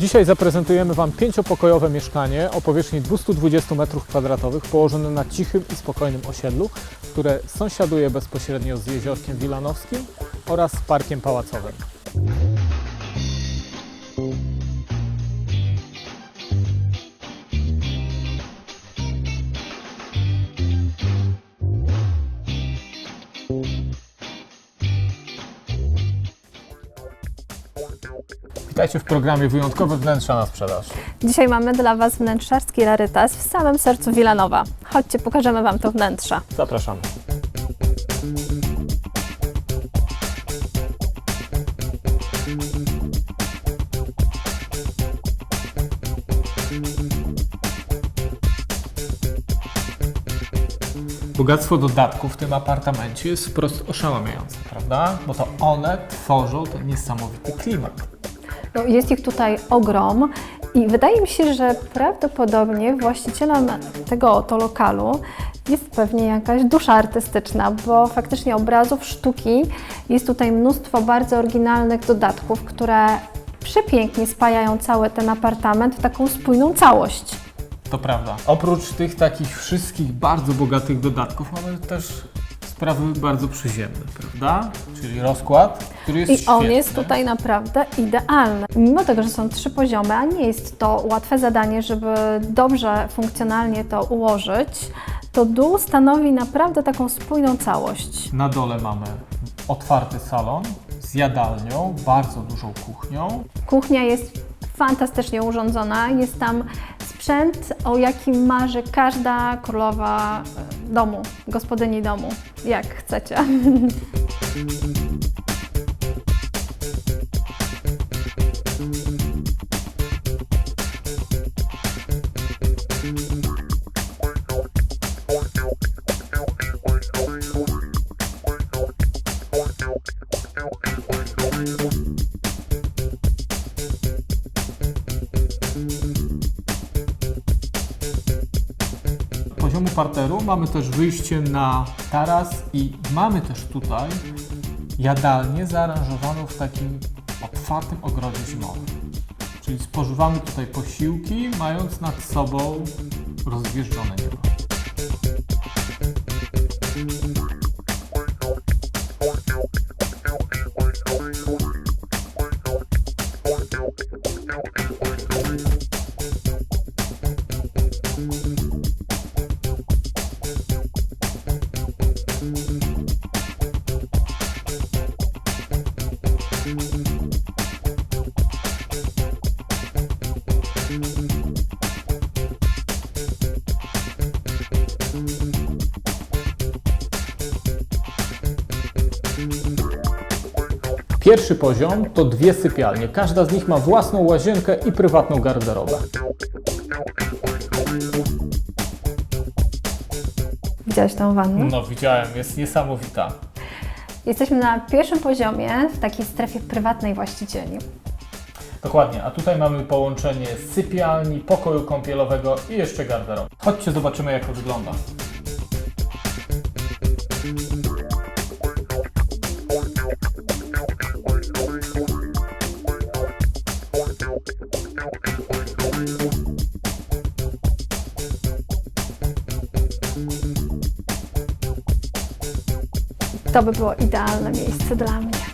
Dzisiaj zaprezentujemy Wam pięciopokojowe mieszkanie o powierzchni 220 m2 położone na cichym i spokojnym osiedlu, które sąsiaduje bezpośrednio z jeziorkiem wilanowskim oraz parkiem pałacowym. Witajcie w programie Wyjątkowe Wnętrza na sprzedaż. Dzisiaj mamy dla Was wnętrzarski rarytas w samym sercu Wilanowa. Chodźcie, pokażemy Wam to wnętrze. Zapraszamy. Bogactwo dodatków w tym apartamencie jest wprost oszałamiające, prawda? Bo to one tworzą ten niesamowity klimat. No, jest ich tutaj ogrom i wydaje mi się, że prawdopodobnie właścicielem tego oto lokalu jest pewnie jakaś dusza artystyczna, bo faktycznie obrazów, sztuki jest tutaj mnóstwo bardzo oryginalnych dodatków, które przepięknie spajają cały ten apartament w taką spójną całość. To prawda. Oprócz tych takich wszystkich bardzo bogatych dodatków mamy też sprawy bardzo przyziemne, prawda? Czyli rozkład, który jest I on świetny. jest tutaj naprawdę idealny. Mimo tego, że są trzy poziomy, a nie jest to łatwe zadanie, żeby dobrze, funkcjonalnie to ułożyć, to dół stanowi naprawdę taką spójną całość. Na dole mamy otwarty salon z jadalnią, bardzo dużą kuchnią. Kuchnia jest fantastycznie urządzona. Jest tam sprzęt, o jakim marzy każda królowa domu, gospodyni domu, jak chcecie. poziomu parteru mamy też wyjście na taras i mamy też tutaj jadalnię zaaranżowaną w takim otwartym ogrodzie zimowym. Czyli spożywamy tutaj posiłki, mając nad sobą rozwieżdżone niebo. Pierwszy poziom to dwie sypialnie. Każda z nich ma własną łazienkę i prywatną garderobę. Widziałeś tą wannę? No widziałem, jest niesamowita. Jesteśmy na pierwszym poziomie, w takiej strefie prywatnej właścicieli. Dokładnie, a tutaj mamy połączenie sypialni, pokoju kąpielowego i jeszcze garderoby. Chodźcie, zobaczymy jak to wygląda. To by było idealne miejsce dla mnie.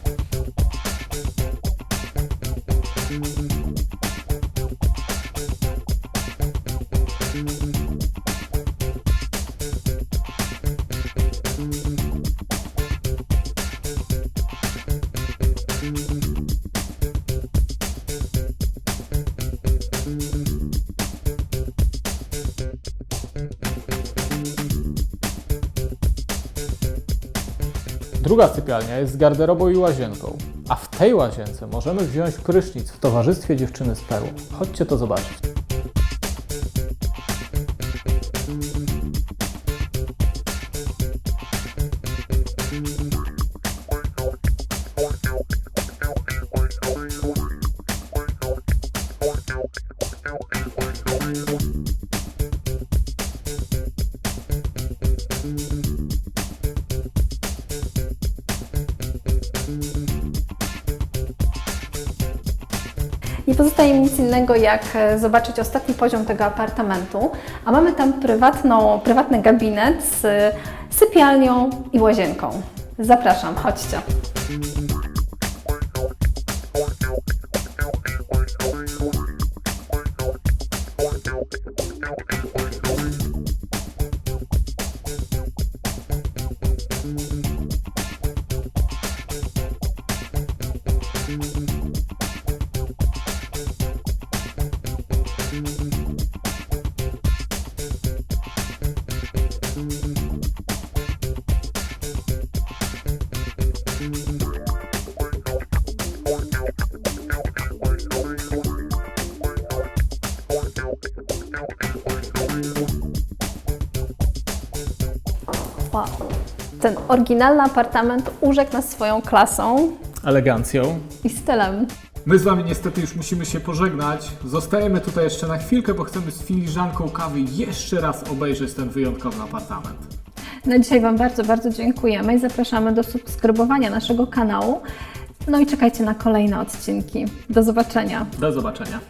Druga sypialnia jest z garderobą i łazienką, a w tej łazience możemy wziąć prysznic w towarzystwie dziewczyny z perłą. Chodźcie to zobaczyć. Pozostaje mi nic innego, jak e, zobaczyć ostatni poziom tego apartamentu, a mamy tam prywatną, prywatny gabinet z e, sypialnią i łazienką. Zapraszam, chodźcie. Wow. Ten oryginalny apartament urzekł nas swoją klasą Elegancją. i stylem. My z Wami niestety już musimy się pożegnać. Zostajemy tutaj jeszcze na chwilkę, bo chcemy z filiżanką kawy jeszcze raz obejrzeć ten wyjątkowy apartament. Na dzisiaj Wam bardzo, bardzo dziękujemy i zapraszamy do subskrybowania naszego kanału. No i czekajcie na kolejne odcinki. Do zobaczenia. Do zobaczenia.